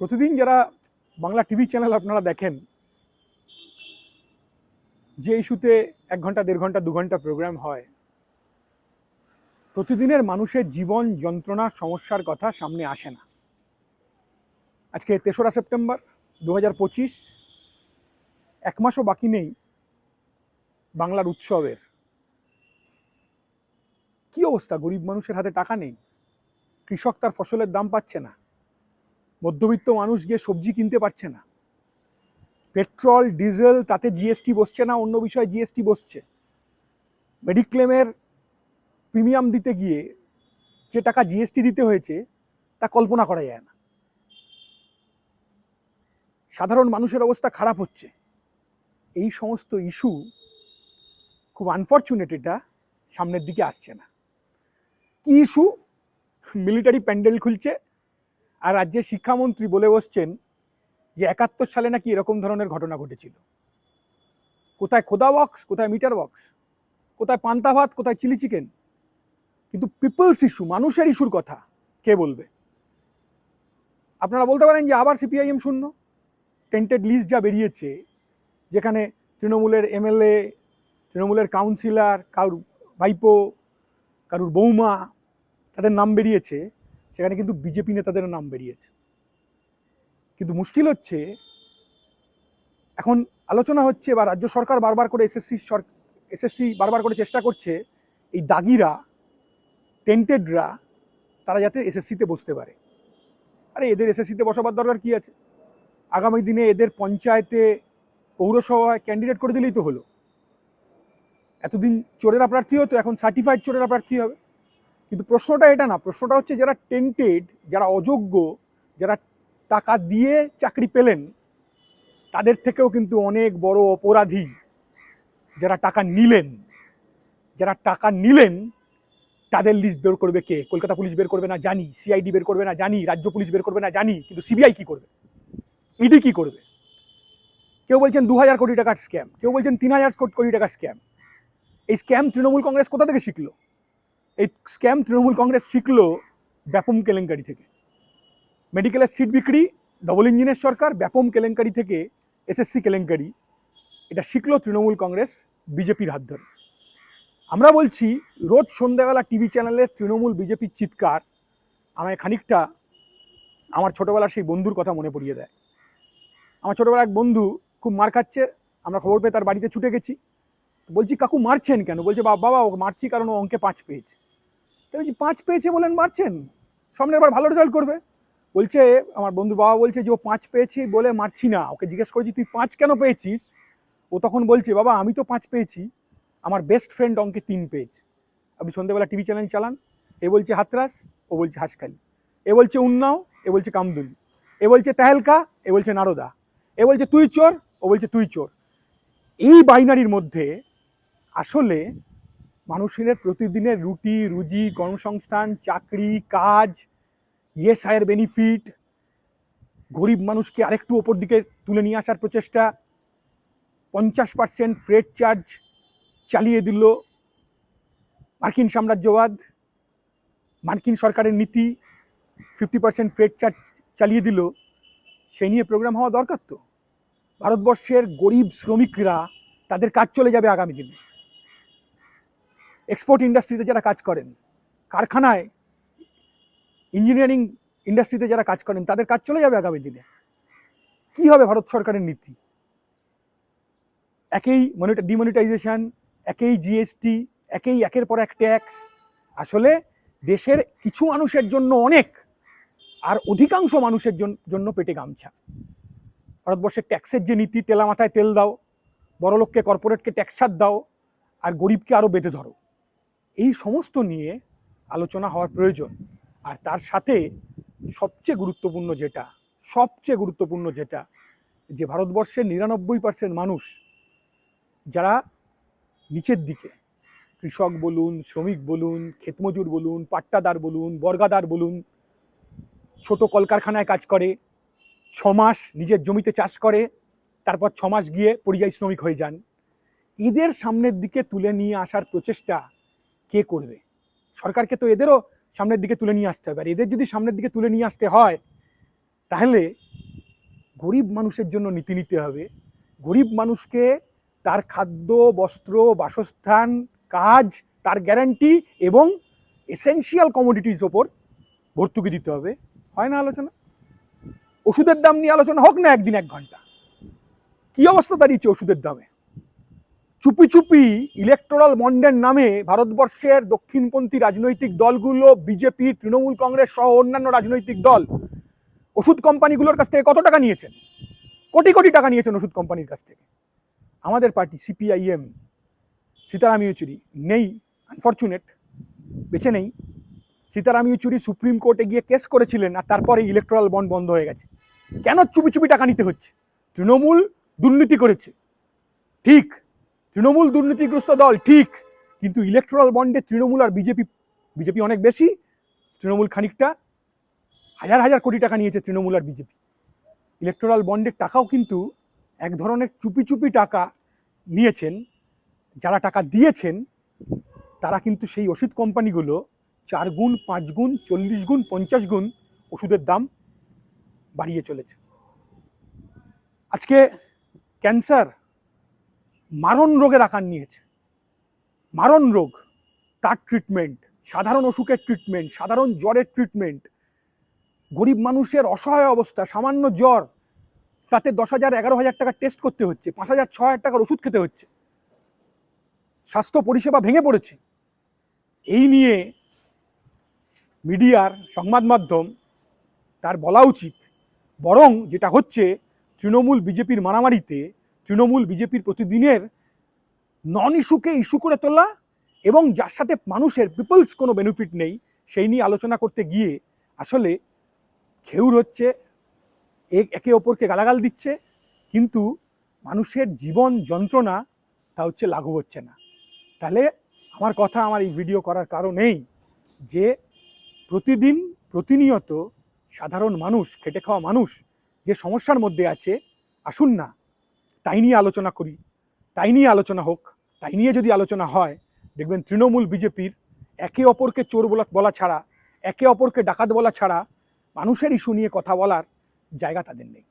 প্রতিদিন যারা Bangla TV channel আপনারা দেখেন, যে ইস্যুতে এক ঘণ্টা, দেড় ঘণ্টা, দু ঘণ্টা প্রোগ্রাম হয়, প্রতিদিনের মানুষের জীবন যন্ত্রণা, সমস্যার কথা সামনে আসে না। আজকে তেসরা সেপ্টেম্বর দু এক মাসও বাকি নেই বাংলার উৎসবের। কি অবস্থা? গরিব মানুষের হাতে টাকা নেই, কৃষক তার ফসলের দাম পাচ্ছে না। মধ্যবিত্ত মানুষ গিয়ে সবজি কিনতে পারছে না। পেট্রোল, ডিজেল, তাতে জিএসটি বসছে না, অন্য বিষয়ে জিএসটি বসছে। মেডিক্লেমের প্রিমিয়াম দিতে গিয়ে যে টাকা জিএসটি দিতে হয়েছে, তা কল্পনা করা যায় না। সাধারণ মানুষের অবস্থা খারাপ হচ্ছে। এই সমস্ত ইস্যু খুব আনফর্চুনেট এটা সামনের দিকে আসছে না। কি ইস্যু মিলিটারি প্যান্ডেল খুলছে আর রাজ্যের শিক্ষামন্ত্রী বলে বসছেন যে একাত্তর সালে নাকি এরকম ধরনের ঘটনা ঘটেছিল। কোথায় খোদা বক্স, কোথায় মিটার বক্স, কোথায় পান্তা ভাত, কোথায় চিলি চিকেন? কিন্তু পিপলস ইস্যু, মানুষের ইস্যুর কথা কে বলবে? আপনারা বলতে পারেন যে আবার সিপিআইএম শূন্য? টেন্টেড লিস্ট যা বেরিয়েছে, যেখানে তৃণমূলের এমএলএ, তৃণমূলের কাউন্সিলর, কারুর ভাইপো, কারুর বৌমা, তাদের নাম বেরিয়েছে। সেখানে কিন্তু বিজেপি নেতাদের নাম বেরিয়েছে। কিন্তু মুশকিল হচ্ছে, এখন আলোচনা হচ্ছে বা রাজ্য সরকার বারবার করে এসএসসি সর এসএসসি বারবার করে চেষ্টা করছে, এই দাগিরা টেন্টেডরা তারা যাতে এসএসসিতে বসতে পারে। আরে এদের এসএসসিতে বসাবার দরকার কি আছে? আগামী দিনে এদের পঞ্চায়েতে, পৌরসভায় ক্যান্ডিডেট করে দিলেই তো হলো। এতদিন চোরেরা প্রার্থী হতো, এখন সার্টিফাইড চোরেরা প্রার্থী হবে। কিন্তু প্রশ্নটা এটা না, প্রশ্নটা হচ্ছে যারা টেন্টেড যারা অযোগ্য, যারা টাকা দিয়ে চাকরি পেলেন, তাদের থেকেও কিন্তু অনেক বড় অপরাধী যারা টাকা নিলেন। যারা টাকা নিলেন, তাদের লিস্ট বের করবে কে? কলকাতা পুলিশ বের করবে না জানি সিআইডি বের করবে না জানি, রাজ্য পুলিশ বের করবে না জানি, কিন্তু সিবিআই কি করবে? ইডি কি করবে? কেউ বলছেন দু হাজার কোটি টাকার স্ক্যাম কেউ বলছেন তিন হাজার কোটি টাকার স্ক্যাম এই স্ক্যাম তৃণমূল কংগ্রেস কোথা থেকে শিখলো? এই স্ক্যাম তৃণমূল কংগ্রেস শিখলো ব্যাপম কেলেঙ্কারি থেকে। মেডিকেলের সিট বিক্রি ডবল ইঞ্জিনের সরকার, ব্যাপম কেলেঙ্কারি থেকে এসএসসি কেলেঙ্কারি। এটা শিখলো তৃণমূল কংগ্রেস বিজেপির হাত ধরে। আমরা বলছি, রোজ সন্ধ্যাবেলা টিভি চ্যানেলে তৃণমূল বিজেপির চিৎকার আমায় খানিকটা আমার ছোটোবেলার সেই বন্ধুর কথা মনে পড়িয়ে দেয়। আমার ছোটোবেলার এক বন্ধু খুব মার খাচ্ছে, আমরা খবর পেয়ে তার বাড়িতে ছুটে গেছি। বলছি, কাকু, মারছেন কেন? বলছে, বাবা বাবা, ওকে মারছি কারণ ও অঙ্কে পাঁচ পেয়েছে। তো বলছি পাঁচ পেয়েছে বলেন মারছেন, সামনে এবার ভালো রেজাল্ট করবে। বলছে, আমার বন্ধু বাবা বলছে যে, ও পাঁচ পেয়েছি বলে মারছি না। ওকে জিজ্ঞেস করেছি, তুই পাঁচ কেন পেয়েছিস? ও তখন বলছে, বাবা, আমি তো পাঁচ পেয়েছি। আমার বেস্ট ফ্রেন্ড অঙ্কে তিন পেয়েছে। আপনি সন্ধ্যেবেলা টিভি চ্যানেল চালান। এ বলছে, হাতরাস। ও বলছে, হাসখালি। এ বলছে, উন্নাও। এ বলছে, কামদুনি। এ বলছে, তেহেলকা। এ বলছে, নারদা। এ বলছে, তুই চোর। ও বলছে, তুই চোর। এই বাইনারির মধ্যে আসলে মানুষের প্রতিদিনের রুটি, রুজি, কর্মসংস্থান, চাকরি, কাজ ইয়েস আয়ের বেনিফিট গরিব মানুষকে আরেকটু ওপর দিকে তুলে নিয়ে আসার প্রচেষ্টা, পঞ্চাশ পার্সেন্ট ফ্রেড চার্জ চালিয়ে দিল মার্কিন সাম্রাজ্যবাদ, মার্কিন সরকারের নীতি ফিফটি পার্সেন্ট ফ্রেড চার্জ চালিয়ে দিল। সেই নিয়ে প্রোগ্রাম হওয়া দরকার তো। ভারতবর্ষের গরিব শ্রমিকরা তাদের কাজ চলে যাবে আগামী দিনে। এক্সপোর্ট ইন্ডাস্ট্রিতে যারা কাজ করেন, কারখানায় ইঞ্জিনিয়ারিং ইন্ডাস্ট্রিতে যারা কাজ করেন, তাদের কাজ চলে যাবে আগামী দিনে। কি হবে ভারত সরকারের নীতি? একেই মনিটা ডিমনিটাইজেশন একেই জিএসটি একেই একের পর এক ট্যাক্স আসলে দেশের কিছু মানুষের জন্য অনেক, আর অধিকাংশ মানুষের জন্য পেটে গামছা। ভারতবর্ষের ট্যাক্সের যে নীতি তেলা মাথায় তেল দাও, বড়লোককে কর্পোরেটকে ট্যাক্স ছাড় দাও, আর গরিবকে আরও বেঁধে ধরো। এই সমস্ত নিয়ে আলোচনা হওয়ার প্রয়োজন। আর তার সাথে সবচেয়ে গুরুত্বপূর্ণ যেটা, সবচেয়ে গুরুত্বপূর্ণ যেটা, যে ভারতবর্ষের নিরানব্বই পার্সেন্ট মানুষ যারা নিচের দিকে, কৃষক বলুন, শ্রমিক বলুন, ক্ষেতমজুর বলুন, পাট্টাদার বলুন, বর্গাদার বলুন, ছোট কলকারখানায় কাজ করে ছ মাস নিজের জমিতে চাষ করে, তারপর ছ মাস গিয়ে পরিযায়ী শ্রমিক হয়ে যান। এদের সামনের দিকে তুলে নিয়ে আসার প্রচেষ্টা কে করবে? সরকারকে তো এদেরও সামনের দিকে তুলে নিয়ে আসতে হবে। আর এদের যদি সামনের দিকে তুলে নিয়ে আসতে হয়, তাহলে গরিব মানুষের জন্য নীতি নিতে হবে। গরিব মানুষকে তার খাদ্য, বস্ত্র, বাসস্থান, কাজ, তার গ্যারান্টি এবং এসেনশিয়াল কমোডিটিস ওপর ভর্তুকি দিতে হবে। হয় না আলোচনা? ওষুধের দাম নিয়ে আলোচনা হোক না একদিন এক ঘণ্টা। কি অবস্থা দাঁড়িয়েছে ওষুধের দামে? চুপি চুপি ইলেকটোরাল বন্ডের নামে ভারতবর্ষের দক্ষিণপন্থী রাজনৈতিক দলগুলো, বিজেপি, তৃণমূল কংগ্রেস সহ অন্যান্য রাজনৈতিক দল ওষুধ কোম্পানিগুলোর কাছ থেকে কত টাকা নিয়েছেন? কোটি কোটি টাকা নিয়েছেন ওষুধ কোম্পানির কাছ থেকে। আমাদের পার্টি সিপিআইএম সীতারাম ইয়েচুরি নেই আনফর্চুনেট বেছে নেই। সীতারাম ইয়েচুরি সুপ্রিম কোর্টে গিয়ে কেস করেছিলেন আর তারপরে ইলেকট্রাল বন্ড বন্ধ হয়ে গেছে। কেন চুপি চুপি টাকা নিতে হচ্ছে? তৃণমূল দুর্নীতি করেছে। ঠিক তৃণমূল দুর্নীতিগ্রস্ত দল, ঠিক, কিন্তু ইলেকট্রাল বন্ডে তৃণমূল আর বিজেপি বিজেপি অনেক বেশি, তৃণমূল খানিকটা হাজার হাজার কোটি টাকা নিয়েছে তৃণমূল আর বিজেপি ইলেকট্রাল বন্ডের টাকাও কিন্তু এক ধরনের চুপি চুপি টাকা নিয়েছেন, যারা টাকা দিয়েছেন, তারা কিন্তু সেই ওষুধ কোম্পানিগুলো চার গুণ, পাঁচ গুণ, চল্লিশ গুণ, পঞ্চাশ গুণ ওষুধের দাম বাড়িয়ে চলেছে। আজকে ক্যান্সার মারণ রোগের আকার নিয়েছে। মারণ রোগ, তার ট্রিটমেন্ট সাধারণ অসুখের ট্রিটমেন্ট সাধারণ জ্বরের ট্রিটমেন্ট গরিব মানুষের অসহায় অবস্থা, সামান্য জ্বর, তাতে দশ হাজার, এগারো হাজার টাকা টেস্ট করতে হচ্ছে, পাঁচ হাজার, ছ হাজার টাকার ওষুধ খেতে হচ্ছে। স্বাস্থ্য পরিষেবা ভেঙে পড়েছে। এই নিয়ে মিডিয়ার সংবাদ মাধ্যম তার বলা উচিত, বরং যেটা হচ্ছে তৃণমূল বিজেপির মারামারিতে তৃণমূল বিজেপির প্রতিদিনের নন ইস্যুকে ইস্যু করে তোলা এবং যার সাথে মানুষের পিপলস কোনো বেনিফিট নেই, সেই নিয়ে আলোচনা করতে গিয়ে আসলে খেউর হচ্ছে এক- অপরকে গালাগাল দিচ্ছে, কিন্তু মানুষের জীবন যন্ত্রণা তা হচ্ছে লাঘব হচ্ছে না। তাহলে আমার কথা আমার এই ভিডিও করার কারণ এই যে প্রতিদিন প্রতিনিয়ত সাধারণ মানুষ, খেটে খাওয়া মানুষ যে সমস্যার মধ্যে আছে, আসুন না। তাই নিয়ে আলোচনা করি, তাই নিয়ে আলোচনা হোক, তাই নিয়ে যদি আলোচনা হয়, দেখবেন তৃণমূল বিজেপির একে অপরকে চোর বলা বলা ছাড়া, একে অপরকে ডাকাত বলা ছাড়া মানুষের ইস্যু নিয়ে কথা বলার জায়গা তাদের নেই।